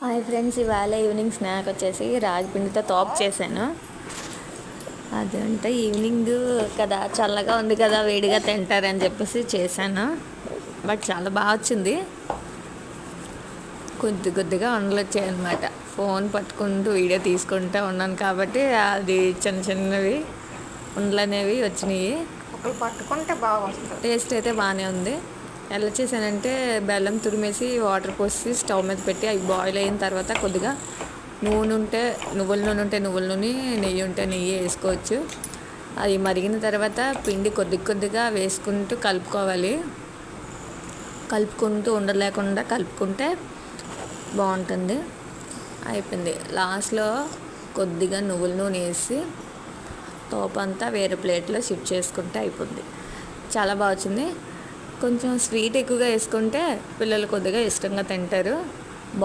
Hi friends ఇవాళ evening snack వచ్చేసి రాగి పిండితో తోపు చేశాను. అదంటే ఈవినింగ్ కదా చల్లగా ఉంది కదా వేడిగా తింటారని చెప్పేసి చేశాను. బట్ చాలా బాగా వచ్చింది. కొద్ది కొద్దిగా ఉండలు వచ్చాయి అనమాట ఫోన్ పట్టుకుంటూ వీడియో తీసుకుంటూ ఉన్నాను కాబట్టి అది చిన్న చిన్నవి ఉండలు అనేవి వచ్చినాయి బాగా టేస్ట్ అయితే బాగానే ఉంది. ఎలా చేశానంటే బెల్లం తురిమేసి వాటర్ పోసి స్టవ్ మీద పెట్టి అవి బాయిల్ అయిన తర్వాత కొద్దిగా నూనె ఉంటే నువ్వుల నూనె ఉంటే నువ్వుల నూనె నెయ్యి ఉంటే నెయ్యి వేసుకోవచ్చు. అది మరిగిన తర్వాత పిండి కొద్ది కొద్దిగా వేసుకుంటూ కలుపుకోవాలి. కలుపుకుంటూ ఉండలేకుండా కలుపుకుంటే బాగుంటుంది. అయిపోయింది. లాస్ట్లో కొద్దిగా నువ్వుల నూనె వేసి తోపంతా వేరే ప్లేట్లో షిఫ్ట్ చేసుకుంటే అయిపోయింది చాలా బాగా వచ్చింది. కొంచెం స్వీట్ ఎక్కువగా వేసుకుంటే పిల్లలు కొద్దిగా ఇష్టంగా తింటారు.